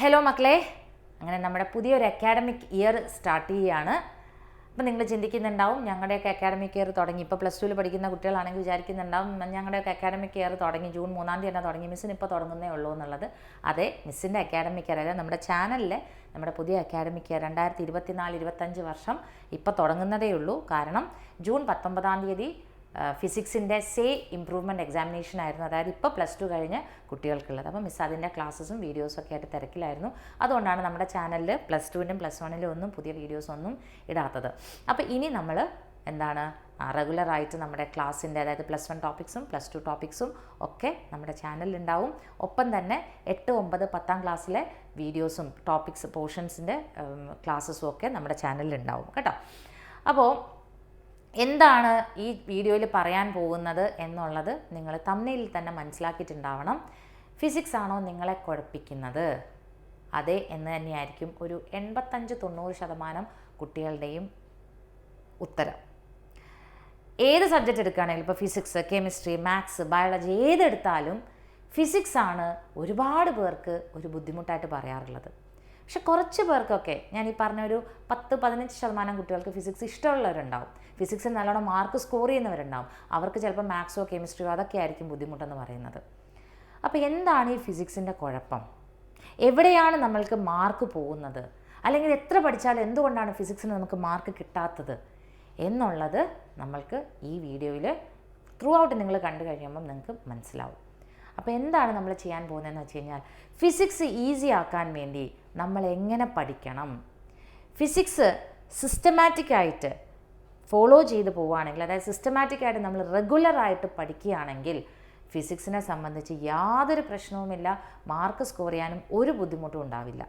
Hello മക്കളെ. അങ്ങനെ നമ്മുടെ പുതിയൊരു അക്കാഡമിക് ഇയർ സ്റ്റാർട്ട് ചെയ്യുകയാണ് അപ്പം നിങ്ങൾ ചിന്തിക്കുന്നുണ്ടാവും ഞങ്ങളുടെയൊക്കെ അക്കാഡമിക് ഇയർ തുടങ്ങി. ഇപ്പോൾ പ്ലസ് ടുവിൽ പഠിക്കുന്ന കുട്ടികളാണെങ്കിൽ വിചാരിക്കുന്നുണ്ടാവും ഞങ്ങളുടെയൊക്കെ അക്കാഡമിക് ഇയർ തുടങ്ങി. ജൂൺ മൂന്നാം തീയതി തന്നെ തുടങ്ങി. മിസ്സിന് ഇപ്പോൾ തുടങ്ങുന്നേ ഉള്ളൂ എന്നുള്ളത്. അതെ മിസ്സിന്റെ അക്കാഡമിക് ഇയർ അതായത് നമ്മുടെ ചാനലിലെ നമ്മുടെ പുതിയ അക്കാഡമിക് ഇയർ രണ്ടായിരത്തി ഇരുപത്തിനാല് ഇരുപത്തഞ്ച് വർഷം ഇപ്പോൾ തുടങ്ങുന്നതേ ഉള്ളൂ. കാരണം ജൂൺ പത്തൊമ്പതാം തീയതി ഫിസിക്സിന്റെ സേ ഇമ്പ്രൂവ്മെന്റ് എക്സാമിനേഷൻ ആയിരുന്നു. അതായത് ഇപ്പോൾ പ്ലസ് ടു കഴിഞ്ഞ് കുട്ടികൾക്കുള്ളത്. അപ്പോൾ മിസ് അതിന്റെ ക്ലാസ്സസും വീഡിയോസും ഒക്കെ ആയിട്ട് തിരക്കിലായിരുന്നു. അതുകൊണ്ടാണ് നമ്മുടെ ചാനലിൽ പ്ലസ് ടുവിന്റെയും പ്ലസ് വണ്ണിലും ഒന്നും പുതിയ വീഡിയോസ് ഒന്നും ഇടാത്തത്. അപ്പോൾ ഇനി നമ്മൾ എന്താണ് റെഗുലറായിട്ട് നമ്മുടെ ക്ലാസ്സിന്റെ അതായത് പ്ലസ് വൺ ടോപ്പിക്സും പ്ലസ് ടു ടോപ്പിക്സും ഒക്കെ നമ്മുടെ ചാനലിൽ ഉണ്ടാവും ഒപ്പം തന്നെ എട്ട് ഒമ്പത് പത്താം ക്ലാസ്സിലെ വീഡിയോസും ടോപ്പിക്സ് പോർഷൻസിന്റെ ക്ലാസ്സസും ഒക്കെ നമ്മുടെ ചാനലിൽ ഉണ്ടാവും കേട്ടോ? അപ്പോൾ എന്താണ് ഈ വീഡിയോയിൽ പറയാൻ പോകുന്നത് എന്നുള്ളത് നിങ്ങൾ തമ്മിൽ തന്നെ മനസ്സിലാക്കിയിട്ടുണ്ടാവണം. ഫിസിക്സ് ആണോ നിങ്ങളെ കുഴപ്പിക്കുന്നത്? അതെ എന്ന് തന്നെയായിരിക്കും ഒരു എൺപത്തഞ്ച് തൊണ്ണൂറ് ശതമാനം കുട്ടികളുടെയും ഉത്തരം. ഏത് സബ്ജക്റ്റ് എടുക്കുകയാണെങ്കിലും ഇപ്പോൾ ഫിസിക്സ് കെമിസ്ട്രി മാത്സ് ബയോളജി ഏതെടുത്താലും ഫിസിക്സ് ആണ് ഒരുപാട് പേർക്ക് ഒരു ബുദ്ധിമുട്ടായിട്ട് പറയാറുള്ളത്. പക്ഷെ കുറച്ച് പേർക്കൊക്കെ ഞാൻ ഈ പറഞ്ഞ ഒരു പത്ത് പതിനഞ്ച് ശതമാനം കുട്ടികൾക്ക് ഫിസിക്സ് ഇഷ്ടമുള്ളവരുണ്ടാവും. ഫിസിക്സിൽ നല്ലോണം മാർക്ക് സ്കോർ ചെയ്യുന്നവരുണ്ടാവും. അവർക്ക് ചിലപ്പോൾ മാത്സോ കെമിസ്ട്രിയോ അതൊക്കെ ആയിരിക്കും ബുദ്ധിമുട്ടെന്ന് പറയുന്നത്. അപ്പോൾ എന്താണ് ഈ ഫിസിക്സിന്റെ കുഴപ്പം? എവിടെയാണ് നമ്മൾക്ക് മാർക്ക് പോകുന്നത്? അല്ലെങ്കിൽ എത്ര പഠിച്ചാലും എന്തുകൊണ്ടാണ് ഫിസിക്സിന് നമുക്ക് മാർക്ക് കിട്ടാത്തത്? എന്നുള്ളത് നമ്മൾക്ക് ഈ വീഡിയോയിൽ ത്രൂ ഔട്ട് നിങ്ങൾ കണ്ടു കഴിയുമ്പം നിങ്ങൾക്ക് മനസ്സിലാവും. അപ്പോൾ എന്താണ് നമ്മൾ ചെയ്യാൻ പോകുന്നതെന്ന് വെച്ച് കഴിഞ്ഞാൽ ഫിസിക്സ് ഈസി ആക്കാൻ വേണ്ടി നമ്മൾ എങ്ങനെ പഠിക്കണം? ഫിസിക്സ് സിസ്റ്റമാറ്റിക്കായിട്ട് ഫോളോ ചെയ്ത് പോവുകയാണെങ്കിൽ അതായത് സിസ്റ്റമാറ്റിക്കായിട്ട് നമ്മൾ റെഗുലറായിട്ട് പഠിക്കുകയാണെങ്കിൽ ഫിസിക്സിനെ സംബന്ധിച്ച് യാതൊരു പ്രശ്നവുമില്ല മാർക്ക് സ്കോർ ചെയ്യാനും ഒരു ബുദ്ധിമുട്ടും ഉണ്ടാവില്ല.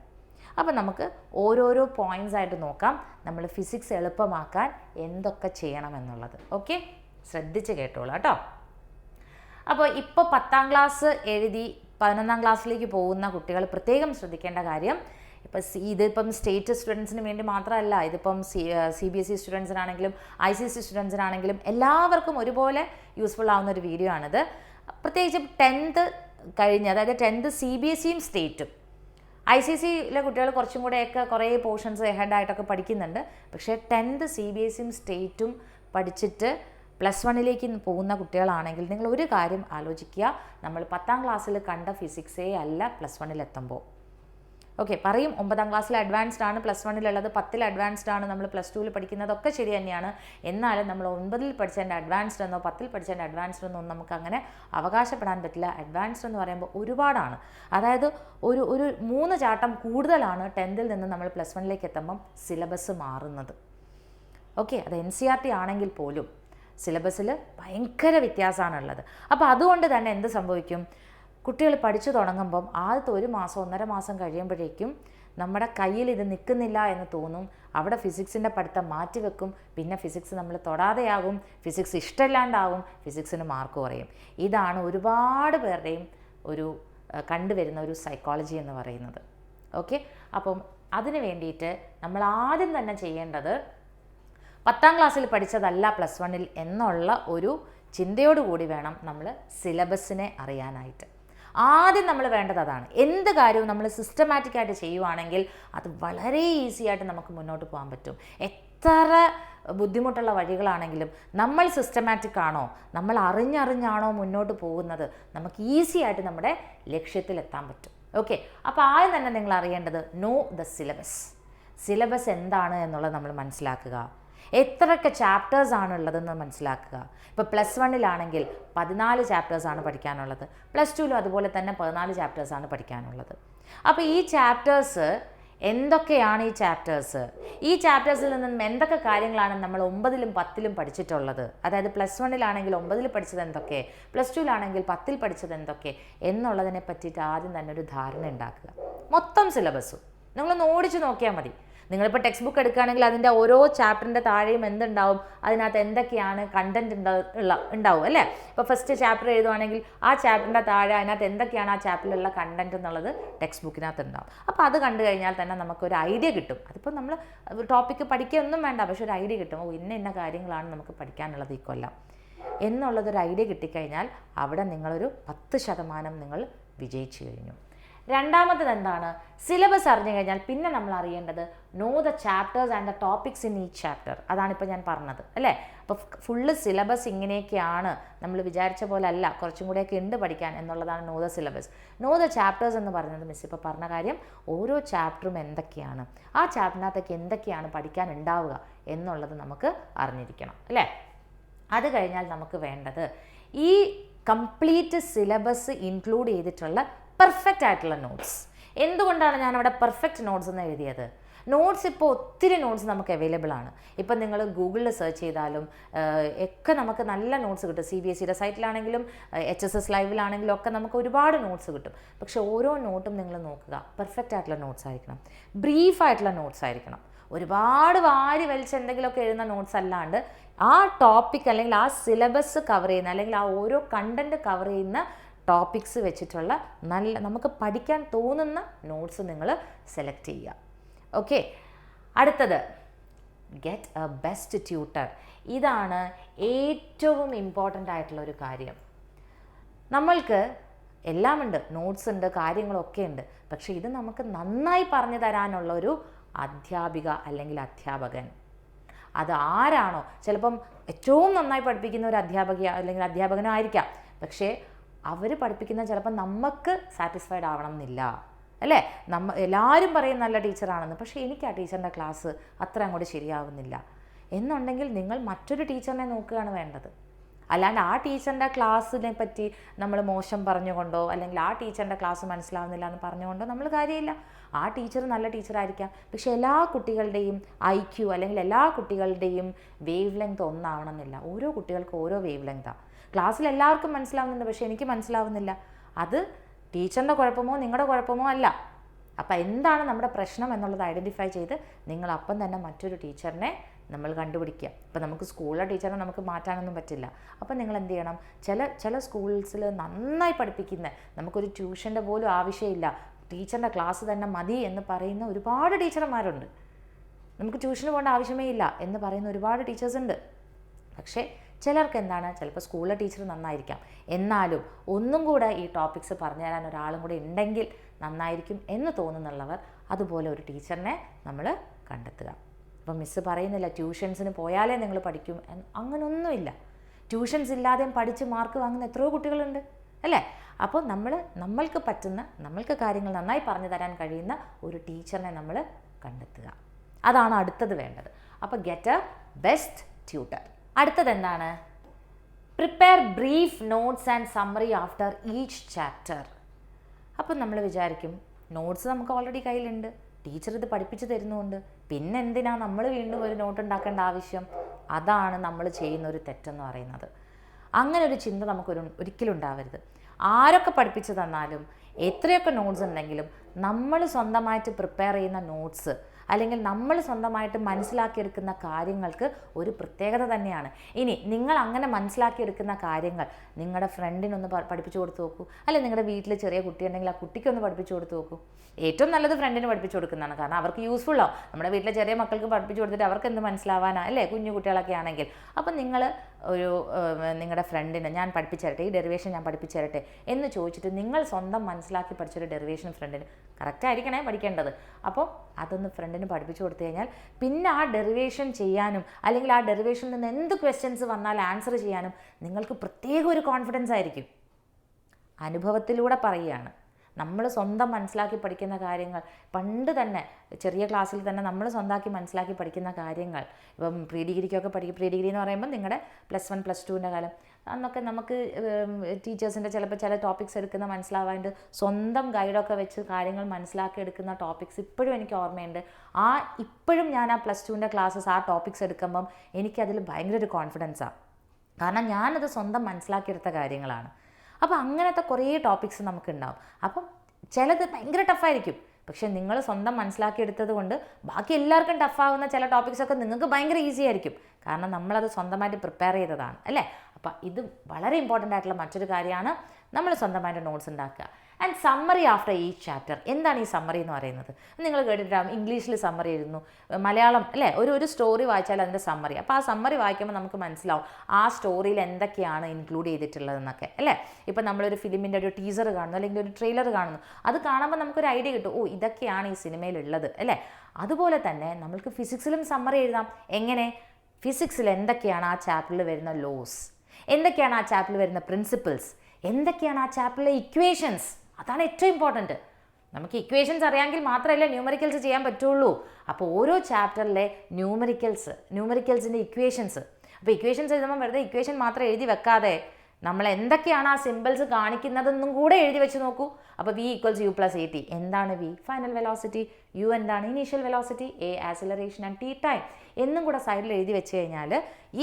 അപ്പോൾ നമുക്ക് ഓരോരോ പോയിന്റ്സ് ആയിട്ട് നോക്കാം നമ്മൾ ഫിസിക്സ് എളുപ്പമാക്കാൻ എന്തൊക്കെ ചെയ്യണമെന്നുള്ളത് ഓക്കെ ശ്രദ്ധിച്ച് കേട്ടോളാം കേട്ടോ. അപ്പോൾ ഇപ്പോൾ പത്താം ക്ലാസ് എഴുതി പതിനൊന്നാം ക്ലാസ്സിലേക്ക് പോകുന്ന കുട്ടികൾ പ്രത്യേകം ശ്രദ്ധിക്കേണ്ട കാര്യം ഇപ്പം സി ഇതിപ്പം സ്റ്റേറ്റ് സ്റ്റുഡൻസിന് വേണ്ടി മാത്രമല്ല ഇതിപ്പം C C B S E സ്റ്റുഡൻസിനാണെങ്കിലും I C S സ്റ്റുഡൻസിനാണെങ്കിലും എല്ലാവർക്കും ഒരുപോലെ യൂസ്ഫുൾ ആവുന്ന ഒരു വീഡിയോ ആണിത്. പ്രത്യേകിച്ച് ടെൻത്ത് കഴിഞ്ഞ് അതായത് ടെൻത്ത് സി ബി എസ് സിയും സ്റ്റേറ്റും. ഐ സി സിയിലെ കുട്ടികൾ കുറച്ചും കൂടെയൊക്കെ കുറേ പോർഷൻസ് ഹെഡായിട്ടൊക്കെ പഠിക്കുന്നുണ്ട്. പക്ഷേ ടെൻത്ത് സി ബി എസ് സിയും സ്റ്റേറ്റും പഠിച്ചിട്ട് പ്ലസ് വണ്ണിലേക്ക് പോകുന്ന കുട്ടികളാണെങ്കിൽ നിങ്ങൾ ഒരു കാര്യം ആലോചിക്കുക. നമ്മൾ പത്താം ക്ലാസ്സിൽ കണ്ട ഫിസിക്സേ അല്ല പ്ലസ് വണ്ണിലെത്തുമ്പോൾ ഓക്കെ പറയും ഒമ്പതാം ക്ലാസ്സിൽ അഡ്വാൻസ്ഡ് ആണ് പ്ലസ് വണ്ണിലുള്ളത് പത്തിൽ അഡ്വാൻസ്ഡ് ആണ് നമ്മൾ പ്ലസ് ടുവിൽ പഠിക്കുന്നതൊക്കെ ശരി തന്നെയാണ്. എന്നാലും നമ്മൾ ഒൻപതിൽ പഠിച്ചതിന്റെ അഡ്വാൻസ്ഡ് എന്നോ പത്തിൽ പഠിച്ചതിന്റെ അഡ്വാൻസ്ഡ് എന്നോ നമുക്ക് അങ്ങനെ അവകാശപ്പെടാൻ പറ്റില്ല. അഡ്വാൻസ്ഡ് എന്ന് പറയുമ്പോൾ ഒരുപാടാണ്. അതായത് ഒരു ഒരു മൂന്ന് ചാട്ടം കൂടുതലാണ് ടെൻത്തിൽ നിന്ന് നമ്മൾ പ്ലസ് വണ്ണിലേക്ക് എത്തുമ്പം സിലബസ് മാറുന്നത്. ഓക്കെ അത് എൻ സി ആർ ടി ആണെങ്കിൽ പോലും സിലബസിൽ ഭയങ്കര വ്യത്യാസമാണുള്ളത്. അപ്പോൾ അതുകൊണ്ട് തന്നെ എന്ത് സംഭവിക്കും? കുട്ടികൾ പഠിച്ചു തുടങ്ങുമ്പം ആദ്യത്തെ ഒരു മാസം ഒന്നര മാസം കഴിയുമ്പോഴേക്കും നമ്മുടെ കയ്യിൽ ഇത് നിൽക്കുന്നില്ല എന്ന് തോന്നും. അവിടെ ഫിസിക്സിന്റെ പഠിത്തം മാറ്റിവെക്കും പിന്നെ ഫിസിക്സ് നമ്മൾ തൊടാതെയാകും. ഫിസിക്സ് ഇഷ്ടമില്ലാണ്ടാവും ഫിസിക്സിന് മാർക്ക് കുറയും. ഇതാണ് ഒരുപാട് പേരുടെയും ഒരു കണ്ടുവരുന്ന ഒരു സൈക്കോളജി എന്ന് പറയുന്നത്. ഓക്കെ അപ്പം അതിന് വേണ്ടിയിട്ട് നമ്മൾ ആദ്യം തന്നെ ചെയ്യേണ്ടത് പത്താം ക്ലാസ്സിൽ പഠിച്ചതല്ല പ്ലസ് വണ്ണിൽ എന്നുള്ള ഒരു ചിന്തയോടുകൂടി വേണം നമ്മൾ സിലബസിനെ അറിയാനായിട്ട്. ആദ്യം നമ്മൾ വേണ്ടത് അതാണ്. എന്ത് കാര്യവും നമ്മൾ സിസ്റ്റമാറ്റിക്കായിട്ട് ചെയ്യുവാണെങ്കിൽ അത് വളരെ ഈസി ആയിട്ട് നമുക്ക് മുന്നോട്ട് പോകാൻ പറ്റും. എത്ര ബുദ്ധിമുട്ടുള്ള വഴികളാണെങ്കിലും നമ്മൾ സിസ്റ്റമാറ്റിക് ആണോ നമ്മൾ അറിഞ്ഞറിഞ്ഞാണോ മുന്നോട്ട് പോകുന്നത് നമുക്ക് ഈസി ആയിട്ട് നമ്മുടെ ലക്ഷ്യത്തിലെത്താൻ പറ്റും. ഓക്കെ അപ്പോൾ ആദ്യം തന്നെ നിങ്ങൾ അറിയേണ്ടത് നോ ദ സിലബസ് സിലബസ് എന്താണ് എന്നുള്ളത് നമ്മൾ മനസ്സിലാക്കുക. എത്രയൊക്കെ ചാപ്റ്റേഴ്സ് ആണുള്ളതെന്ന് മനസ്സിലാക്കുക. ഇപ്പോൾ പ്ലസ് വണ്ണിലാണെങ്കിൽ പതിനാല് ചാപ്റ്റേഴ്സാണ് പഠിക്കാനുള്ളത്. പ്ലസ് ടുവിലും അതുപോലെ തന്നെ പതിനാല് ചാപ്റ്റേഴ്സാണ് പഠിക്കാനുള്ളത്. അപ്പോൾ ഈ ചാപ്റ്റേഴ്സ് എന്തൊക്കെയാണ് ഈ ചാപ്റ്റേഴ്സ് ഈ ചാപ്റ്റേഴ്സിൽ നിന്നും എന്തൊക്കെ കാര്യങ്ങളാണ് നമ്മൾ ഒമ്പതിലും പത്തിലും പഠിച്ചിട്ടുള്ളത്? അതായത് പ്ലസ് വണ്ണിലാണെങ്കിൽ ഒമ്പതിൽ പഠിച്ചത് എന്തൊക്കെ? പ്ലസ് ടുവിലാണെങ്കിൽ പത്തിൽ പഠിച്ചത് എന്തൊക്കെ? എന്നുള്ളതിനെ പറ്റിയിട്ട് ആദ്യം തന്നെ ഒരു ധാരണ ഉണ്ടാക്കുക. മൊത്തം സിലബസും നിങ്ങളൊന്ന് ഓടിച്ചു നോക്കിയാൽ മതി. നിങ്ങളിപ്പോൾ ടെക്സ്റ്റ് ബുക്ക് എടുക്കുകയാണെങ്കിൽ അതിന്റെ ഓരോ ചാപ്റ്ററിന്റെ താഴെയും എന്തുണ്ടാവും? അതിനകത്ത് എന്തൊക്കെയാണ് കണ്ടന്റ് ഉള്ള ഉണ്ടാവും അല്ലേ? ഇപ്പോൾ ഫസ്റ്റ് ചാപ്റ്റർ എഴുതുവാണെങ്കിൽ ആ ചാപ്റ്ററിന്റെ താഴെ അതിനകത്ത് എന്തൊക്കെയാണ് ആ ചാപ്റ്ററിലുള്ള കണ്ടന്റ് എന്നുള്ളത് ടെക്സ്റ്റ് ബുക്കിനകത്ത് ഉണ്ടാവും. അപ്പോൾ അത് കണ്ടു കഴിഞ്ഞാൽ തന്നെ നമുക്കൊരു ഐഡിയ കിട്ടും. അതിപ്പോൾ നമ്മൾ ടോപ്പിക്ക് പഠിക്കുകയൊന്നും വേണ്ട പക്ഷെ ഒരു ഐഡിയ കിട്ടും. ഓ ഇന്ന ഇന്ന കാര്യങ്ങളാണ് നമുക്ക് പഠിക്കാനുള്ളത് ഈ കൊല്ലം. എന്നുള്ളതൊരു ഐഡിയ കിട്ടിക്കഴിഞ്ഞാൽ അവിടെ നിങ്ങളൊരു പത്ത് ശതമാനം നിങ്ങൾ വിജയിച്ചു കഴിഞ്ഞു. രണ്ടാമത്തത് എന്താണ്? സിലബസ് അറിഞ്ഞു കഴിഞ്ഞാൽ പിന്നെ നമ്മൾ അറിയേണ്ടത് know the chapters and the topics in ഈ ചാപ്റ്റർ അതാണ് ഇപ്പോൾ ഞാൻ പറഞ്ഞത് അല്ലേ? അപ്പോൾ ഫുള്ള് സിലബസ് ഇങ്ങനെയൊക്കെയാണ് നമ്മൾ വിചാരിച്ച പോലെ അല്ല കുറച്ചും കൂടെയൊക്കെ ഉണ്ട് പഠിക്കാൻ എന്നുള്ളതാണ് know the syllabus know the chapters എന്ന് പറയുന്നത് മിസ് ഇപ്പോൾ പറഞ്ഞ കാര്യം ഓരോ ചാപ്റ്ററും എന്തൊക്കെയാണ്? ആ ചാപ്റ്ററിനകത്തേക്ക് എന്തൊക്കെയാണ് പഠിക്കാൻ ഉണ്ടാവുക എന്നുള്ളത് നമുക്ക് അറിഞ്ഞിരിക്കണം അല്ലേ? അത് കഴിഞ്ഞാൽ നമുക്ക് വേണ്ടത് ഈ കംപ്ലീറ്റ് സിലബസ് ഇൻക്ലൂഡ് ചെയ്തിട്ടുള്ള പെർഫെക്റ്റ് ആയിട്ടുള്ള നോട്ട്സ് എന്തുകൊണ്ടാണ് ഞാൻ അവിടെ പെർഫെക്റ്റ് നോട്ട്സ് എന്ന് എഴുതിയത്? നോട്ട്സ് ഇപ്പോൾ ഒത്തിരി നോട്ട്സ് നമുക്ക് അവൈലബിൾ ആണ്. ഇപ്പം നിങ്ങൾ ഗൂഗിളിൽ സെർച്ച് ചെയ്താലും ഒക്കെ നമുക്ക് നല്ല നോട്ട്സ് കിട്ടും. സി ബി എസ് സിയുടെ സൈറ്റിലാണെങ്കിലും എച്ച് എസ് എസ് ലൈവിലാണെങ്കിലും ഒക്കെ നമുക്ക് ഒരുപാട് നോട്ട്സ് കിട്ടും. പക്ഷേ ഓരോ നോട്ടും നിങ്ങൾ നോക്കുക. പെർഫെക്റ്റ് ആയിട്ടുള്ള നോട്ട്സ് ആയിരിക്കണം. ബ്രീഫ് ആയിട്ടുള്ള നോട്ട്സ് ആയിരിക്കണം. ഒരുപാട് വാരി വലിച്ച് എന്തെങ്കിലുമൊക്കെ എഴുതുന്ന നോട്ട്സ് അല്ലാണ്ട് ആ ടോപ്പിക് അല്ലെങ്കിൽ ആ സിലബസ് കവർ ചെയ്യുന്ന അല്ലെങ്കിൽ ആ ഓരോ കണ്ടന്റ് കവർ ചെയ്യുന്ന ടോപ്പിക്സ് വെച്ചിട്ടുള്ള നല്ല നമുക്ക് പഠിക്കാൻ തോന്നുന്ന നോട്ട്സ് നിങ്ങൾ സെലക്ട് ചെയ്യുക. ഓക്കെ അടുത്തത് ഗെറ്റ് എ ബെസ്റ്റ് ട്യൂട്ടർ ഇതാണ് ഏറ്റവും ഇമ്പോർട്ടന്റ് ആയിട്ടുള്ള ഒരു കാര്യം. നമ്മൾക്ക് എല്ലാമുണ്ട് നോട്ട്സ് ഉണ്ട് കാര്യങ്ങളൊക്കെ ഉണ്ട്. പക്ഷേ ഇത് നമുക്ക് നന്നായി പറഞ്ഞു തരാനുള്ള ഒരു അധ്യാപിക അല്ലെങ്കിൽ അധ്യാപകൻ. അത് ആരാണോ? ചിലപ്പം ഏറ്റവും നന്നായി പഠിപ്പിക്കുന്ന ഒരു അധ്യാപക അല്ലെങ്കിൽ അധ്യാപകനോ ആയിരിക്കാം പക്ഷേ അവർ പഠിപ്പിക്കുന്ന ചിലപ്പോൾ നമുക്ക് സാറ്റിസ്ഫൈഡ് ആവണം എന്നില്ല അല്ലേ? നമ്മ എല്ലാവരും പറയും നല്ല ടീച്ചറാണെന്ന് പക്ഷേ എനിക്ക് ആ ടീച്ചറിന്റെ ക്ലാസ് അത്ര അങ്ങോട്ട് ശരിയാവുന്നില്ല. എന്നുണ്ടെങ്കിൽ നിങ്ങൾ മറ്റൊരു ടീച്ചറിനെ നോക്കുകയാണ് വേണ്ടത്. അല്ലാണ്ട് ആ ടീച്ചറിന്റെ ക്ലാസ്സിനെ പറ്റി നമ്മൾ മോശം പറഞ്ഞുകൊണ്ടോ അല്ലെങ്കിൽ ആ ടീച്ചറിന്റെ ക്ലാസ് മനസ്സിലാവുന്നില്ല എന്ന് പറഞ്ഞുകൊണ്ടോ നമ്മൾ കാര്യമില്ല. ആ ടീച്ചർ നല്ല ടീച്ചറായിരിക്കാം. പക്ഷേ എല്ലാ കുട്ടികളുടെയും ഐ ക്യു അല്ലെങ്കിൽ എല്ലാ കുട്ടികളുടെയും വേവ് ലെങ്ത് ഒന്നാവണമെന്നില്ല ഓരോ കുട്ടികൾക്കും ഓരോ വേവ് ലെങ്താണ് ക്ലാസ്സിൽ എല്ലാവർക്കും മനസ്സിലാവുന്നുണ്ട് പക്ഷെ എനിക്ക് മനസ്സിലാവുന്നില്ല. അത് ടീച്ചറിന്റെ കുഴപ്പമോ നിങ്ങളുടെ കുഴപ്പമോ അല്ല. അപ്പോൾ എന്താണ് നമ്മുടെ പ്രശ്നം എന്നുള്ളത് ഐഡന്റിഫൈ ചെയ്ത് നിങ്ങൾ അപ്പം തന്നെ മറ്റൊരു ടീച്ചറിനെ നമ്മൾ കണ്ടുപിടിക്കുക. അപ്പോൾ നമുക്ക് സ്കൂളിലെ ടീച്ചറിനെ നമുക്ക് മാറ്റാനൊന്നും പറ്റില്ല. അപ്പം നിങ്ങൾ എന്ത് ചെയ്യണം? ചില ചില സ്കൂൾസിൽ നന്നായി പഠിപ്പിക്കുന്ന നമുക്കൊരു ട്യൂഷന്റെ പോലും ആവശ്യമില്ല. ടീച്ചറിന്റെ ക്ലാസ് തന്നെ മതി എന്ന് പറയുന്ന ഒരുപാട് ടീച്ചർമാരുണ്ട്. നമുക്ക് ട്യൂഷന് പോകേണ്ട ആവശ്യമേ ഇല്ല എന്ന് പറയുന്ന ഒരുപാട് ടീച്ചേഴ്സ് ഉണ്ട്. പക്ഷേ ചിലർക്ക് എന്താണ് ചിലപ്പോൾ സ്കൂളിലെ ടീച്ചർ നന്നായിരിക്കാം. എന്നാലും ഒന്നും കൂടെ ഈ ടോപ്പിക്സ് പറഞ്ഞു തരാൻ ഒരാളും കൂടെ ഉണ്ടെങ്കിൽ നന്നായിരിക്കും എന്ന് തോന്നുന്നുള്ളവർ അതുപോലെ ഒരു ടീച്ചറിനെ നമ്മൾ കണ്ടെത്തുക. അപ്പം മിസ്സ് പറയുന്നില്ല ട്യൂഷൻസിന് പോയാലേ നിങ്ങൾ പഠിക്കും അങ്ങനൊന്നുമില്ല. ട്യൂഷൻസ് ഇല്ലാതെയും പഠിച്ച് മാർക്ക് വാങ്ങുന്ന എത്രയോ കുട്ടികളുണ്ട് അല്ലേ? അപ്പോൾ നമ്മൾ നമ്മൾക്ക് പറ്റുന്ന നമ്മൾക്ക് കാര്യങ്ങൾ നന്നായി പറഞ്ഞു തരാൻ കഴിയുന്ന ഒരു ടീച്ചറിനെ നമ്മൾ കണ്ടെത്തുക. അതാണ് അടുത്തത് വേണ്ടത്. അപ്പോൾ ഗെറ്റ് എ ബെസ്റ്റ് ട്യൂട്ടർ അടുത്തത് എന്താണ് prepare brief notes and summary after each chapter അപ്പം നമ്മൾ വിചാരിക്കും നോട്ട്സ് നമുക്ക് ഓൾറെഡി കയ്യിലുണ്ട്. ടീച്ചർ ഇത് പഠിപ്പിച്ചു തരുന്നുണ്ട്. പിന്നെ എന്തിനാ നമ്മൾ വീണ്ടും ഒരു നോട്ട് ഉണ്ടാക്കേണ്ട ആവശ്യം? അതാണ് നമ്മൾ ചെയ്യുന്ന ഒരു തെറ്റെന്ന് പറയുന്നത്. അങ്ങനെ ഒരു ചിന്ത നമുക്കൊരു ഒരിക്കലും ഉണ്ടാവരുത്. ആരൊക്കെ പഠിപ്പിച്ചു തന്നാലും എത്രയൊക്കെ നോട്ട്സ് ഉണ്ടെങ്കിലും നമ്മൾ സ്വന്തമായിട്ട് പ്രിപ്പയർ ചെയ്യുന്ന നോട്ട്സ് അല്ലെങ്കിൽ നമ്മൾ സ്വന്തമായിട്ട് മനസ്സിലാക്കിയെടുക്കുന്ന കാര്യങ്ങൾക്ക് ഒരു പ്രത്യേകത തന്നെയാണ്. ഇനി നിങ്ങൾ അങ്ങനെ മനസ്സിലാക്കിയെടുക്കുന്ന കാര്യങ്ങൾ നിങ്ങളുടെ ഫ്രണ്ടിനൊന്ന് പഠിപ്പിച്ചു കൊടുത്തു നോക്കൂ. അല്ലെങ്കിൽ നിങ്ങളുടെ വീട്ടിൽ ചെറിയ കുട്ടിയുണ്ടെങ്കിൽ ആ കുട്ടിക്കൊന്ന് പഠിപ്പിച്ചു കൊടുത്തു നോക്കൂ. ഏറ്റവും നല്ലത് ഫ്രണ്ടിന് പഠിപ്പിച്ചു കൊടുക്കുന്നതാണ്. കാരണം അവർക്ക് യൂസ്ഫുൾ ആവും. നമ്മുടെ വീട്ടിലെ ചെറിയ മക്കൾക്ക് പഠിപ്പിച്ചു കൊടുത്തിട്ട് അവർക്ക് എന്ത് മനസ്സിലാവാനാ? അല്ലേ? കുഞ്ഞു കുട്ടികളൊക്കെ ആണെങ്കിൽ. അപ്പം നിങ്ങൾ ഒരു നിങ്ങളുടെ ഫ്രണ്ടിന് ഞാൻ പഠിപ്പിച്ചരട്ടെ ഈ ഡെറിവേഷൻ ഞാൻ പഠിപ്പിച്ചരട്ടെ എന്ന് ചോദിച്ചിട്ട് നിങ്ങൾ സ്വന്തം മനസ്സിലാക്കി പഠിച്ചൊരു ഡെറിവേഷൻ ഫ്രണ്ടിന്. കറക്റ്റ് ആയിരിക്കണേ പഠിക്കേണ്ടത്. അപ്പോൾ അതൊന്ന് ഫ്രണ്ടിന് പഠിപ്പിച്ചു കൊടുത്തു കഴിഞ്ഞാൽ പിന്നെ ആ ഡെറിവേഷൻ ചെയ്യാനും അല്ലെങ്കിൽ ആ ഡെറിവേഷനിൽ നിന്ന് എന്ത് ക്വസ്റ്റ്യൻസ് വന്നാൽ ആൻസർ ചെയ്യാനും നിങ്ങൾക്ക് പ്രത്യേക ഒരു കോൺഫിഡൻസ് ആയിരിക്കും. അനുഭവത്തിലൂടെ പറയുകയാണ്. നമ്മൾ സ്വന്തം മനസ്സിലാക്കി പഠിക്കുന്ന കാര്യങ്ങൾ. പണ്ട് തന്നെ ചെറിയ ക്ലാസ്സിൽ തന്നെ നമ്മൾ സ്വന്തമാക്കി മനസ്സിലാക്കി പഠിക്കുന്ന കാര്യങ്ങൾ. ഇപ്പം പ്രീ ഡിഗ്രിക്കൊക്കെ പഠിക്കും പ്രീ ഡിഗ്രി എന്ന് പറയുമ്പോൾ നിങ്ങളുടെ പ്ലസ് വൺ പ്ലസ് ടുവിന്റെ കാലം. അന്നൊക്കെ നമുക്ക് ടീച്ചേഴ്സിന്റെ ചിലപ്പോൾ ചില ടോപ്പിക്സ് എടുക്കുന്ന മനസ്സിലാവാണ്ട് സ്വന്തം ഗൈഡൊക്കെ വെച്ച് കാര്യങ്ങൾ മനസ്സിലാക്കി എടുക്കുന്ന ടോപ്പിക്സ് ഇപ്പോഴും എനിക്ക് ഓർമ്മയുണ്ട്. ആ ഇപ്പോഴും ഞാൻ ആ പ്ലസ് ടുവിന്റെ ക്ലാസ്സസ് ആ ടോപ്പിക്സ് എടുക്കുമ്പം എനിക്കതിൽ ഭയങ്കര ഒരു കോൺഫിഡൻസാണ് കാരണം ഞാനത് സ്വന്തം മനസ്സിലാക്കിയെടുത്ത കാര്യങ്ങളാണ്. അപ്പോൾ അങ്ങനത്തെ കുറേ ടോപ്പിക്സ് നമുക്കുണ്ടാവും. അപ്പം ചിലത് ഭയങ്കര ടഫായിരിക്കും പക്ഷേ നിങ്ങൾ സ്വന്തം മനസ്സിലാക്കിയെടുത്തത് കൊണ്ട് ബാക്കി എല്ലാവർക്കും ടഫാവുന്ന ചില ടോപ്പിക്സൊക്കെ നിങ്ങൾക്ക് ഭയങ്കര ഈസി ആയിരിക്കും. കാരണം നമ്മളത് സ്വന്തമായിട്ട് പ്രിപ്പയർ ചെയ്തതാണ് അല്ലേ? അപ്പം ഇത് വളരെ ഇമ്പോർട്ടന്റ് ആയിട്ടുള്ള മറ്റൊരു കാര്യമാണ് നമ്മൾ സ്വന്തമായിട്ട് നോട്ട്സ് ഉണ്ടാക്കുക. ആൻഡ് സമ്മറി ആഫ്റ്റർ ഈ ചാപ്റ്റർ എന്താണ് ഈ സമ്മറി എന്ന് പറയുന്നത്? നിങ്ങൾ കേട്ടിട്ടാകും ഇംഗ്ലീഷിൽ സമ്മറി എഴുതുന്നു. മലയാളം അല്ലേ? ഒരു ഒരു സ്റ്റോറി വായിച്ചാൽ അതിന്റെ സമ്മറി അപ്പോൾ ആ സമ്മറി വായിക്കുമ്പോൾ നമുക്ക് മനസ്സിലാവും ആ സ്റ്റോറിയിൽ എന്തൊക്കെയാണ് ഇൻക്ലൂഡ് ചെയ്തിട്ടുള്ളതെന്നൊക്കെ അല്ലേ? ഇപ്പം നമ്മളൊരു ഫിലിമിന്റെ ഒരു ടീസർ കാണുന്നു അല്ലെങ്കിൽ ഒരു ട്രെയിലർ കാണുന്നു. അത് കാണുമ്പോൾ നമുക്കൊരു ഐഡിയ കിട്ടും. ഓ ഇതൊക്കെയാണ് ഈ സിനിമയിലുള്ളത് അല്ലേ? അതുപോലെ തന്നെ നമ്മൾക്ക് ഫിസിക്സിലും സമ്മറി എഴുതാം. എങ്ങനെ? ഫിസിക്സിൽ എന്തൊക്കെയാണ് ആ ചാപ്റ്ററിൽ വരുന്ന ലോസ് എന്തൊക്കെയാണ് ആ ചാപ്റ്ററിൽ വരുന്ന പ്രിൻസിപ്പിൾസ് എന്തൊക്കെയാണ് ആ ചാപ്റ്ററിലെ ഇക്വേഷൻസ് അതാണ് ഏറ്റവും ഇമ്പോർട്ടന്റ് നമുക്ക് ഇക്വേഷൻസ് അറിയാമെങ്കിൽ മാത്രമല്ല ന്യൂമറിക്കൽസ് ചെയ്യാൻ പറ്റുള്ളൂ. അപ്പോൾ ഓരോ ചാപ്റ്ററിലെ ന്യൂമറിക്കൽസ് ന്യൂമറിക്കൽസിന്റെ ഇക്വേഷൻസ് അപ്പോൾ ഇക്വേഷൻസ് എഴുതുമ്പോൾ വെറുതെ ഇക്വേഷൻ മാത്രം എഴുതി വെക്കാതെ നമ്മൾ എന്തൊക്കെയാണ് ആ സിമ്പിൾസ് കാണിക്കുന്നതെന്നും കൂടെ എഴുതി വെച്ച് നോക്കൂ. അപ്പോൾ V equals U plus A T എന്താണ് വി ഫൈനൽ വെലോസിറ്റി യു എന്താണ്? Initial velocity A acceleration and T time എന്നും കൂടെ സൈഡിൽ എഴുതി വെച്ച് കഴിഞ്ഞാൽ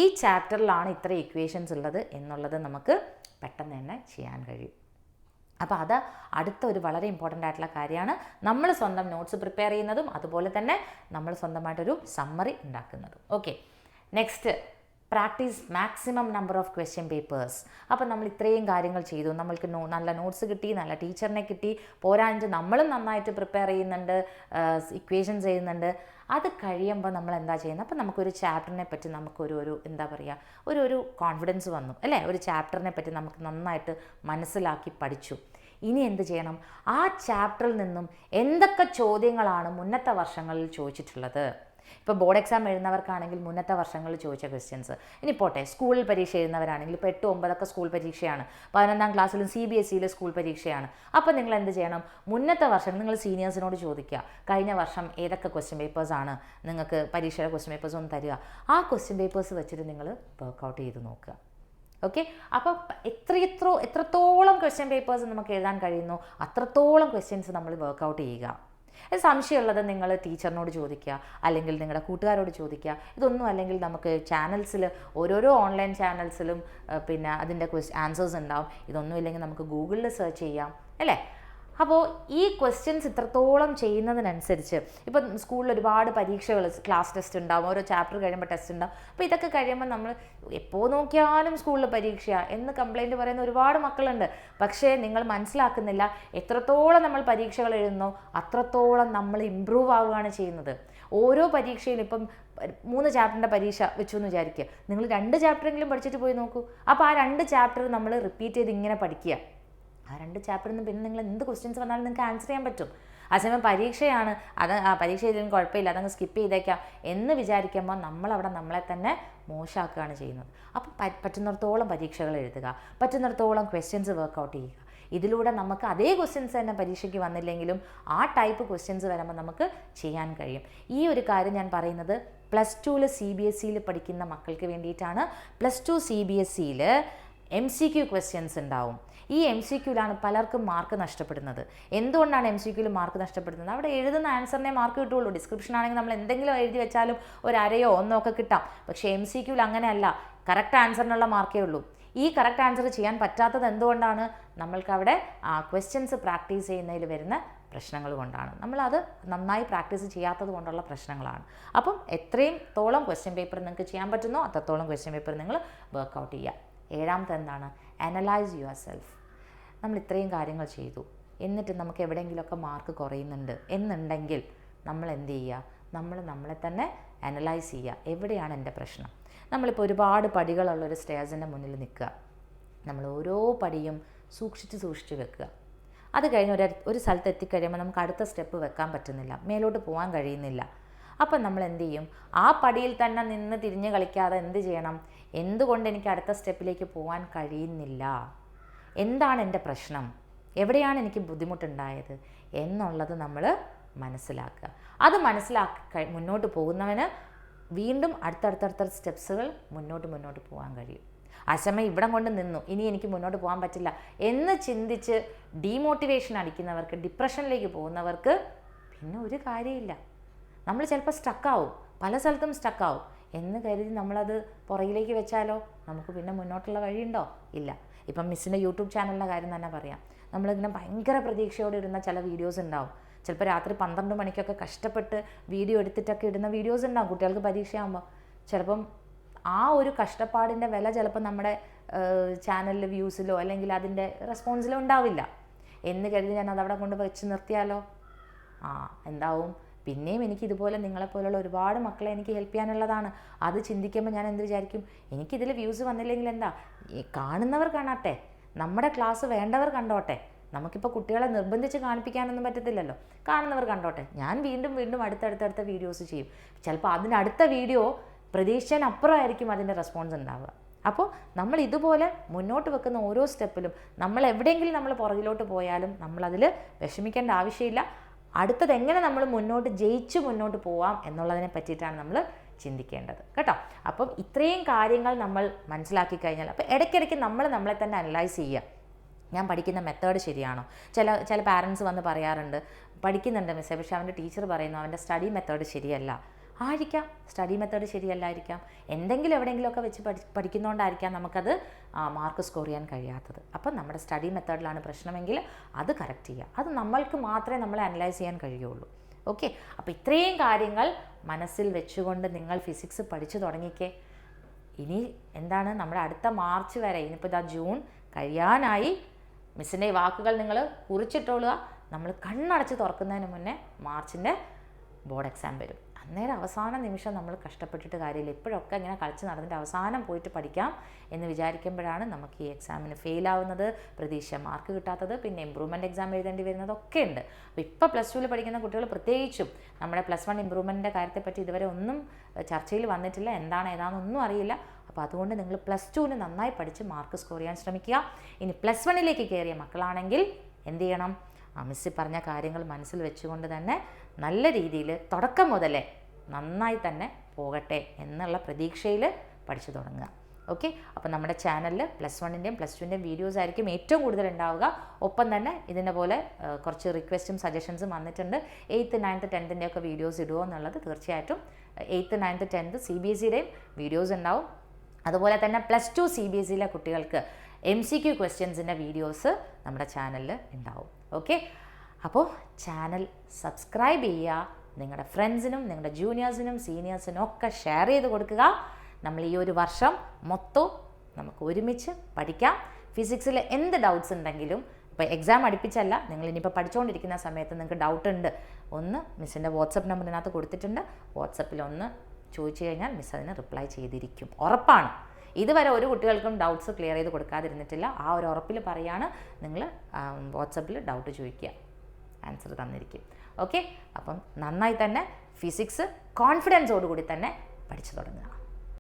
ഈ ചാപ്റ്ററിലാണ് ഇത്ര ഇക്വേഷൻസ് ഉള്ളത് എന്നുള്ളത് നമുക്ക് പെട്ടെന്ന് തന്നെ ചെയ്യാൻ കഴിയും. അപ്പോൾ അത് അടുത്ത ഒരു വളരെ ഇമ്പോർട്ടന്റ് ആയിട്ടുള്ള കാര്യമാണ്. നമ്മൾ സ്വന്തം നോട്ട്സ് പ്രിപ്പയർ ചെയ്യുന്നതും അതുപോലെ തന്നെ നമ്മൾ സ്വന്തമായിട്ടൊരു സമ്മറി ഉണ്ടാക്കുന്നതും. Okay next practice maximum number of question papers അപ്പോൾ നമ്മൾ ഇത്രയും കാര്യങ്ങൾ ചെയ്തു. നമ്മൾക്ക് നോ നല്ല നോട്ട്സ് കിട്ടി നല്ല ടീച്ചറിനെ കിട്ടി. പോരാഞ്ഞിട്ട് നമ്മളും നന്നായിട്ട് പ്രിപ്പയർ ചെയ്യുന്നുണ്ട് ഇക്വേഷൻസ് ചെയ്യുന്നുണ്ട്. അത് കഴിയുമ്പോൾ നമ്മൾ എന്താ ചെയ്യുന്നത്? അപ്പോൾ നമുക്കൊരു ചാപ്റ്ററിനെ പറ്റി നമുക്കൊരു ഒരു എന്താ പറയുക ഒരു ഒരു കോൺഫിഡൻസ് വന്നു. അല്ലേ? ഒരു ചാപ്റ്ററിനെ പറ്റി നമുക്ക് നന്നായിട്ട് മനസ്സിലാക്കി പഠിച്ചു. ഇനി എന്ത് ചെയ്യണം? ആ ചാപ്റ്ററിൽ നിന്നും എന്തൊക്കെ ചോദ്യങ്ങളാണ് മുന്നത്തെ വർഷങ്ങളിൽ ചോദിച്ചിട്ടുള്ളത്? ഇപ്പോൾ ബോർഡ് എക്സാം എഴുതുന്നവർക്കാണെങ്കിൽ മുന്നത്തെ വർഷങ്ങളിൽ ചോദിച്ച ക്വസ്റ്റ്യൻസ് ഇനി പോട്ടെ സ്കൂളിൽ പരീക്ഷ എഴുതുന്നവരാണെങ്കിൽ ഇപ്പോൾ എട്ട് ഒമ്പതൊക്കെ സ്കൂൾ പരീക്ഷയാണ് പതിനൊന്നാം ക്ലാസ്സിലും സി ബി എസ് സിയിലെ സ്കൂൾ പരീക്ഷയാണ്. അപ്പോൾ നിങ്ങൾ എന്ത് ചെയ്യണം? മുന്നത്തെ വർഷം നിങ്ങൾ സീനിയേഴ്സിനോട് ചോദിക്കുക. കഴിഞ്ഞ വർഷം ഏതൊക്കെ ക്വസ്റ്റ്യൻ പേപ്പേഴ്സാണ് നിങ്ങൾക്ക് പരീക്ഷയുടെ ക്വസ്റ്റ്യൻ പേപ്പേഴ്സ് ഒന്ന് തരിക. ആ ക്വസ്റ്റ്യൻ പേപ്പേഴ്സ് വെച്ചിട്ട് നിങ്ങൾ വർക്കൗട്ട് ചെയ്ത് നോക്കുക. ഓക്കെ അപ്പോൾ എത്രയെത്രോ എത്രത്തോളം ക്വസ്റ്റ്യൻ പേപ്പേഴ്സ് നമുക്ക് എഴുതാൻ കഴിയുന്നു അത്രത്തോളം ക്വസ്റ്റ്യൻസ് നമ്മൾ വർക്കൗട്ട് ചെയ്യുക. സംശയമുള്ളത് നിങ്ങൾ ടീച്ചറിനോട് ചോദിക്കുക അല്ലെങ്കിൽ നിങ്ങളുടെ കൂട്ടുകാരോട് ചോദിക്കുക. ഇതൊന്നും അല്ലെങ്കിൽ നമുക്ക് ചാനൽസിൽ ഓരോരോ ഓൺലൈൻ ചാനൽസിലും പിന്നെ അതിന്റെ ക്വസ്റ്റ് ആൻസേഴ്സ് ഉണ്ടാവും. ഇതൊന്നും ഇല്ലെങ്കിൽ നമുക്ക് ഗൂഗിളിൽ സെർച്ച് ചെയ്യാം അല്ലേ? അപ്പോൾ ഈ ക്വസ്റ്റ്യൻസ് ഇത്രത്തോളം ചെയ്യുന്നതിനനുസരിച്ച് ഇപ്പം സ്കൂളിൽ ഒരുപാട് പരീക്ഷകൾ ക്ലാസ് ടെസ്റ്റ് ഉണ്ടാവും ഓരോ ചാപ്റ്റർ കഴിയുമ്പോൾ ടെസ്റ്റ് ഉണ്ടാവും. അപ്പോൾ ഇതൊക്കെ കഴിയുമ്പോൾ നമ്മൾ എപ്പോൾ നോക്കിയാലും സ്കൂളിൽ പരീക്ഷ എന്ന് കംപ്ലൈന്റ് പറയുന്ന ഒരുപാട് മക്കളുണ്ട്. പക്ഷേ നിങ്ങൾ മനസ്സിലാക്കുന്നില്ല എത്രത്തോളം നമ്മൾ പരീക്ഷകൾ എഴുതുന്നോ അത്രത്തോളം നമ്മൾ ഇമ്പ്രൂവ് ആവുകയാണ് ചെയ്യുന്നത്. ഓരോ പരീക്ഷയിലും ഇപ്പം മൂന്ന് ചാപ്റ്ററിന്റെ പരീക്ഷ വെച്ചു എന്ന് വിചാരിക്കുക. നിങ്ങൾ രണ്ട് ചാപ്റ്ററെങ്കിലും പഠിച്ചിട്ട് പോയി നോക്കൂ. അപ്പോൾ ആ രണ്ട് ചാപ്റ്റർ നമ്മൾ റിപ്പീറ്റ് ചെയ്ത് ഇങ്ങനെ പഠിക്കുക. ആ രണ്ട് ചാപ്റ്ററിൽ നിന്ന് പിന്നെ നിങ്ങൾ എന്ത് ക്വസ്റ്റ്യൻസ് വന്നാലും നിങ്ങൾക്ക് ആൻസർ ചെയ്യാൻ പറ്റും. അതേസമയം പരീക്ഷയാണ്. അത് ആ പരീക്ഷ ചെയ്തതിന് കുഴപ്പമില്ല. അതങ്ങ് സ്കിപ്പ് ചെയ്തേക്കാം എന്ന് വിചാരിക്കുമ്പോൾ നമ്മളവിടെ നമ്മളെ തന്നെ മോശമാക്കുകയാണ് ചെയ്യുന്നത്. അപ്പം പറ്റുന്നിടത്തോളം പരീക്ഷകൾ എഴുതുക. പറ്റുന്നിടത്തോളം ക്വസ്റ്റ്യൻസ് വർക്കൗട്ട് ചെയ്യുക. ഇതിലൂടെ നമുക്ക് അതേ ക്വസ്റ്റ്യൻസ് തന്നെ പരീക്ഷയ്ക്ക് വന്നില്ലെങ്കിലും ആ ടൈപ്പ് ക്വസ്റ്റ്യൻസ് വരുമ്പോൾ നമുക്ക് ചെയ്യാൻ കഴിയും. ഈ ഒരു കാര്യം ഞാൻ പറയുന്നത് പ്ലസ് ടുവിൽ സി ബി എസ് സിയിൽ പഠിക്കുന്ന മക്കൾക്ക് വേണ്ടിയിട്ടാണ്. Plus two C B S സിയിൽ എം സി ക്യു ക്വസ്റ്റ്യൻസ് ഉണ്ടാവും. ഈ എം സി ക്യൂലാണ് പലർക്കും മാർക്ക് നഷ്ടപ്പെടുന്നത്. എന്തുകൊണ്ടാണ് എം സി ക്യൂവിൽ മാർക്ക് നഷ്ടപ്പെടുന്നത്? അവിടെ എഴുതുന്ന ആൻസറിനെ മാർക്ക് കിട്ടുള്ളൂ ഡിസ്ക്രിപ്ഷൻ ആണെങ്കിൽ നമ്മൾ എന്തെങ്കിലും എഴുതി വെച്ചാലും ഒരു അരയോ ഒന്നോ ഒക്കെ കിട്ടാം. പക്ഷേ എം സി ക്യൂവിൽ അങ്ങനെയല്ല. കറക്റ്റ് ആൻസറിനുള്ള മാർക്കേ ഉള്ളൂ. ഈ കറക്റ്റ് ആൻസർ ചെയ്യാൻ പറ്റാത്തത് എന്തുകൊണ്ടാണ്? നമ്മൾക്ക് അവിടെ ക്വസ്റ്റ്യൻസ് പ്രാക്ടീസ് ചെയ്യുന്നതിൽ വരുന്ന പ്രശ്നങ്ങൾ കൊണ്ടാണ്. നമ്മളത് നന്നായി പ്രാക്ടീസ് ചെയ്യാത്തത് കൊണ്ടുള്ള പ്രശ്നങ്ങളാണ്. അപ്പം എത്രയും തോളം ക്വസ്റ്റ്യൻ പേപ്പർ നിങ്ങൾക്ക് ചെയ്യാൻ പറ്റുന്നോ അത്രത്തോളം ക്വസ്റ്റ്യൻ പേപ്പർ നിങ്ങൾ വർക്കൗട്ട് ചെയ്യുക. ഏഴാമത്തെ എന്താണ്? അനലൈസ് യുവർ സെൽഫ് നമ്മൾ ഇത്രയും കാര്യങ്ങൾ ചെയ്തു. എന്നിട്ട് നമുക്ക് എവിടെയെങ്കിലുമൊക്കെ മാർക്ക് കുറയുന്നുണ്ട് എന്നുണ്ടെങ്കിൽ നമ്മൾ എന്ത് ചെയ്യുക? നമ്മൾ നമ്മളെ തന്നെ അനലൈസ് ചെയ്യുക. എവിടെയാണ് എന്റെ പ്രശ്നം? നമ്മളിപ്പോൾ ഒരുപാട് പടികളുള്ളൊരു സ്റ്റേജിന്റെ മുന്നിൽ നിൽക്കുക. നമ്മൾ ഓരോ പടിയും സൂക്ഷിച്ച് സൂക്ഷിച്ച് വെക്കുക. അത് കഴിഞ്ഞ് ഒരു ഒരു സ്ഥലത്ത് എത്തിക്കഴിയുമ്പോൾ നമുക്ക് അടുത്ത സ്റ്റെപ്പ് വെക്കാൻ പറ്റുന്നില്ല. മേലോട്ട് പോകാൻ കഴിയുന്നില്ല. അപ്പം നമ്മൾ എന്ത് ചെയ്യും? ആ പടിയിൽ തന്നെ നിന്ന് തിരിഞ്ഞ് കളിക്കാതെ എന്ത് ചെയ്യണം? എന്തുകൊണ്ട് എനിക്ക് അടുത്ത സ്റ്റെപ്പിലേക്ക് പോകാൻ കഴിയുന്നില്ല? എന്താണ് എന്റെ പ്രശ്നം? എവിടെയാണ് എനിക്ക് ബുദ്ധിമുട്ടുണ്ടായത്? എന്നുള്ളത് നമ്മൾ മനസ്സിലാക്കുക. അത് മനസ്സിലാക്കി മുന്നോട്ട് പോകുന്നവന് വീണ്ടും അടുത്തടുത്തടുത്ത സ്റ്റെപ്സുകൾ മുന്നോട്ട് മുന്നോട്ട് പോകാൻ കഴിയും. അശമ ഇവിടം കൊണ്ട് നിന്നു. ഇനി എനിക്ക് മുന്നോട്ട് പോകാൻ പറ്റില്ല എന്ന് ചിന്തിച്ച് ഡീമോട്ടിവേഷൻ അടിക്കുന്നവർക്ക് ഡിപ്രഷനിലേക്ക് പോകുന്നവർക്ക് പിന്നെ ഒരു കാര്യമില്ല. നമ്മൾ ചിലപ്പോൾ സ്റ്റക്കാവും പല സ്ഥലത്തും സ്റ്റക്കാവും എന്ന് കരുതി നമ്മളത് പുറകിലേക്ക് വെച്ചാലോ? നമുക്ക് പിന്നെ മുന്നോട്ടുള്ള വഴിയുണ്ടോ? ഇല്ല. ഇപ്പം മിസ്സിന്റെ യൂട്യൂബ് ചാനലിന്റെ കാര്യം തന്നെ പറയാം. നമ്മളിങ്ങനെ ഭയങ്കര പ്രതീക്ഷയോടെ ഇടുന്ന ചില വീഡിയോസ് ഉണ്ടാവും. ചിലപ്പോൾ രാത്രി പന്ത്രണ്ട് മണിക്കൊക്കെ കഷ്ടപ്പെട്ട് വീഡിയോ എടുത്തിട്ടൊക്കെ ഇടുന്ന വീഡിയോസ് ഉണ്ടാവും കുട്ടികൾക്ക് പരീക്ഷയാകുമ്പോൾ ചിലപ്പം ആ ഒരു കഷ്ടപ്പാടിന്റെ വില ചിലപ്പോൾ നമ്മുടെ ചാനലിൽ വ്യൂസിലോ അല്ലെങ്കിൽ അതിന്റെ റെസ്പോൺസിലോ ഉണ്ടാവില്ല. എന്ന് കരുതി ഞാൻ അതവിടെ കൊണ്ട് വെച്ച് നിർത്തിയാലോ? ആ എന്താവും? പിന്നെയും എനിക്ക് ഇതുപോലെ നിങ്ങളെപ്പോലുള്ള ഒരുപാട് മക്കളെ എനിക്ക് ഹെൽപ്പ് ചെയ്യാനുള്ളതാണ്. അത് ചിന്തിക്കുമ്പോൾ ഞാൻ എന്ത് വിചാരിക്കും? എനിക്കിതിൽ വ്യൂസ് വന്നില്ലെങ്കിൽ എന്താ? കാണുന്നവർ കാണാട്ടെ. നമ്മുടെ ക്ലാസ് വേണ്ടവർ കണ്ടോട്ടെ. നമുക്കിപ്പോൾ കുട്ടികളെ നിർബന്ധിച്ച് കാണിപ്പിക്കാനൊന്നും പറ്റത്തില്ലല്ലോ. കാണുന്നവർ കണ്ടോട്ടെ. ഞാൻ വീണ്ടും വീണ്ടും അടുത്തടുത്തടുത്ത വീഡിയോസ് ചെയ്യും. ചിലപ്പോൾ അതിനടുത്ത വീഡിയോ പ്രതീക്ഷേനപ്പുറമായിരിക്കും അതിന്റെ റെസ്പോൺസ് ഉണ്ടാവുക. അപ്പോൾ നമ്മൾ ഇതുപോലെ മുന്നോട്ട് വെക്കുന്ന ഓരോ സ്റ്റെപ്പിലും നമ്മൾ എവിടെയെങ്കിലും നമ്മൾ പുറകിലോട്ട് പോയാലും നമ്മളതിൽ വിഷമിക്കേണ്ട ആവശ്യമില്ല. അടുത്തത് എങ്ങനെ നമ്മൾ മുന്നോട്ട് ജയിച്ച് മുന്നോട്ട് പോവാം എന്നുള്ളതിനെ പറ്റിയിട്ടാണ് നമ്മൾ ചിന്തിക്കേണ്ടത്. കേട്ടോ? അപ്പം ഇത്രയും കാര്യങ്ങൾ നമ്മൾ മനസ്സിലാക്കി കഴിഞ്ഞാൽ അപ്പോൾ ഇടയ്ക്കിടയ്ക്ക് നമ്മൾ നമ്മളെ തന്നെ അനലൈസ് ചെയ്യുക. ഞാൻ പഠിക്കുന്ന മെത്തേഡ് ശരിയാണോ? ചില ചില പാരൻസ് വന്ന് പറയാറുണ്ട് പഠിക്കുന്നുണ്ട് മിസ്സേ പക്ഷേ അവന്റെ ടീച്ചർ പറയുന്നു അവന്റെ സ്റ്റഡി മെത്തേഡ് ശരിയല്ല. ആയിരിക്കാം. സ്റ്റഡി മെത്തേഡ് ശരിയല്ലായിരിക്കാം. എന്തെങ്കിലും എവിടെയെങ്കിലുമൊക്കെ വെച്ച് പഠി പഠിക്കുന്നതുകൊണ്ടായിരിക്കാം നമുക്കത് മാർക്ക് സ്കോർ ചെയ്യാൻ കഴിയാത്തത്. അപ്പം നമ്മുടെ സ്റ്റഡി മെത്തേഡിലാണ് പ്രശ്നമെങ്കിൽ അത് കറക്റ്റ് ചെയ്യുക. അത് നമ്മൾക്ക് മാത്രമേ നമ്മളെ അനലൈസ് ചെയ്യാൻ കഴിയുള്ളൂ. ഓക്കെ അപ്പോൾ ഇത്രയും കാര്യങ്ങൾ മനസ്സിൽ വെച്ചുകൊണ്ട് നിങ്ങൾ ഫിസിക്സ് പഠിച്ചു തുടങ്ങിക്കേ. ഇനി എന്താണ്? നമ്മുടെ അടുത്ത മാർച്ച് വരെ ഇനിയിപ്പോൾ ഇതാ ജൂൺ കഴിയാനായി മിസ്സിന്റെ വാക്കുകൾ നിങ്ങൾ കുറിച്ചിട്ടോളുക. നമ്മൾ കണ്ണടച്ച് തുറക്കുന്നതിന് മുന്നേ മാർച്ചിന്റെ ബോർഡ് എക്സാം വരും. അന്നേരം അവസാന നിമിഷം നമ്മൾ കഷ്ടപ്പെട്ടിട്ട് കാര്യമില്ല. ഇപ്പോഴൊക്കെ ഇങ്ങനെ കളിച്ച് നടന്നിട്ട് അവസാനം പോയിട്ട് പഠിക്കാം എന്ന് വിചാരിക്കുമ്പോഴാണ് നമുക്ക് ഈ എക്സാമിന് ഫെയിലാവുന്നത് പ്രതീക്ഷ മാർക്ക് കിട്ടാത്തത് പിന്നെ ഇമ്പ്രൂവ്മെന്റ് എക്സാം എഴുതേണ്ടി വരുന്നതൊക്കെ ഉണ്ട്. അപ്പോൾ ഇപ്പോൾ പ്ലസ് ടുവിൽ പഠിക്കുന്ന കുട്ടികൾ പ്രത്യേകിച്ചും നമ്മുടെ പ്ലസ് വൺ ഇമ്പ്രൂവ്മെന്റിന്റെ കാര്യത്തെപ്പറ്റി ഇതുവരെ ഒന്നും ചർച്ചയിൽ വന്നിട്ടില്ല. എന്താണ് ഏതാണെന്നൊന്നും അറിയില്ല. അപ്പോൾ അതുകൊണ്ട് നിങ്ങൾ പ്ലസ് ടുവിന് നന്നായി പഠിച്ച് മാർക്ക് സ്കോർ ചെയ്യാൻ ശ്രമിക്കുക. ഇനി പ്ലസ് വണ്ണിലേക്ക് കയറിയ മക്കളാണെങ്കിൽ എന്ത് ചെയ്യണം? ആ മിസ്സി പറഞ്ഞ കാര്യങ്ങൾ മനസ്സിൽ വെച്ചുകൊണ്ട് തന്നെ നല്ല രീതിയിൽ തുടക്കം മുതലേ നന്നായി തന്നെ പോകട്ടെ എന്നുള്ള പ്രതീക്ഷയിൽ പഠിച്ചു തുടങ്ങുക. ഓക്കെ അപ്പോൾ നമ്മുടെ ചാനലിൽ പ്ലസ് വണ്ണിന്റെയും പ്ലസ് ടുവിന്റെയും വീഡിയോസ് ആയിരിക്കും ഏറ്റവും കൂടുതൽ ഉണ്ടാവുക. ഒപ്പം തന്നെ ഇതിന്റെ പോലെ കുറച്ച് റിക്വസ്റ്റും സജഷൻസും വന്നിട്ടുണ്ട്. എയ്ത്ത് നയൻത്ത് ടെൻത്തിന്റെ ഒക്കെ വീഡിയോസ് ഇടുമോ എന്നുള്ളത് തീർച്ചയായിട്ടും eighth ninth tenth C B S സിയുടെയും videos ഉണ്ടാവും. അതുപോലെ തന്നെ plus two C B S സിയിലെ കുട്ടികൾക്ക് എം സി ക്യു ക്വസ്റ്റ്യൻസിന്റെ വീഡിയോസ് നമ്മുടെ ചാനലിൽ ഉണ്ടാവും. ഓക്കെ അപ്പോൾ ചാനൽ സബ്സ്ക്രൈബ് ചെയ്യുക നിങ്ങളുടെ ഫ്രണ്ട്സിനും നിങ്ങളുടെ ജൂനിയേഴ്സിനും സീനിയേഴ്സിനും ഒക്കെ ഷെയർ ചെയ്ത് കൊടുക്കുക. നമ്മൾ ഈ ഒരു വർഷം മൊത്തം നമുക്ക് ഒരുമിച്ച് പഠിക്കാം. ഫിസിക്സിൽ എന്ത് ഡൗട്ട്സ് ഉണ്ടെങ്കിലും ഇപ്പോൾ എക്സാം അടുപ്പിച്ചല്ല നിങ്ങൾ ഇനിയിപ്പോൾ പഠിച്ചുകൊണ്ടിരിക്കുന്ന സമയത്ത് നിങ്ങൾക്ക് ഡൗട്ട് ഉണ്ട് ഒന്ന് മിസ്സിന്റെ വാട്സപ്പ് നമ്പറിനകത്ത് കൊടുത്തിട്ടുണ്ട്. വാട്സപ്പിൽ ഒന്ന് ചോദിച്ചു കഴിഞ്ഞാൽ മിസ് അതിന് റിപ്ലൈ ചെയ്തിരിക്കും. ഉറപ്പാണ്. ഇതുവരെ ഒരു കുട്ടികൾക്കും ഡൗട്ട്സ് ക്ലിയർ ചെയ്ത് കൊടുക്കാതിരുന്നിട്ടില്ല. ആ ഒരു ഉറപ്പിൽ പറയാണ് നിങ്ങൾ വാട്സപ്പിൽ ഡൗട്ട് ചോദിക്കുക. ആൻസർ തന്നിരിക്കും. ഓക്കെ അപ്പം നന്നായി തന്നെ ഫിസിക്സ് കോൺഫിഡൻസോടുകൂടി തന്നെ പഠിച്ചു തുടങ്ങുക.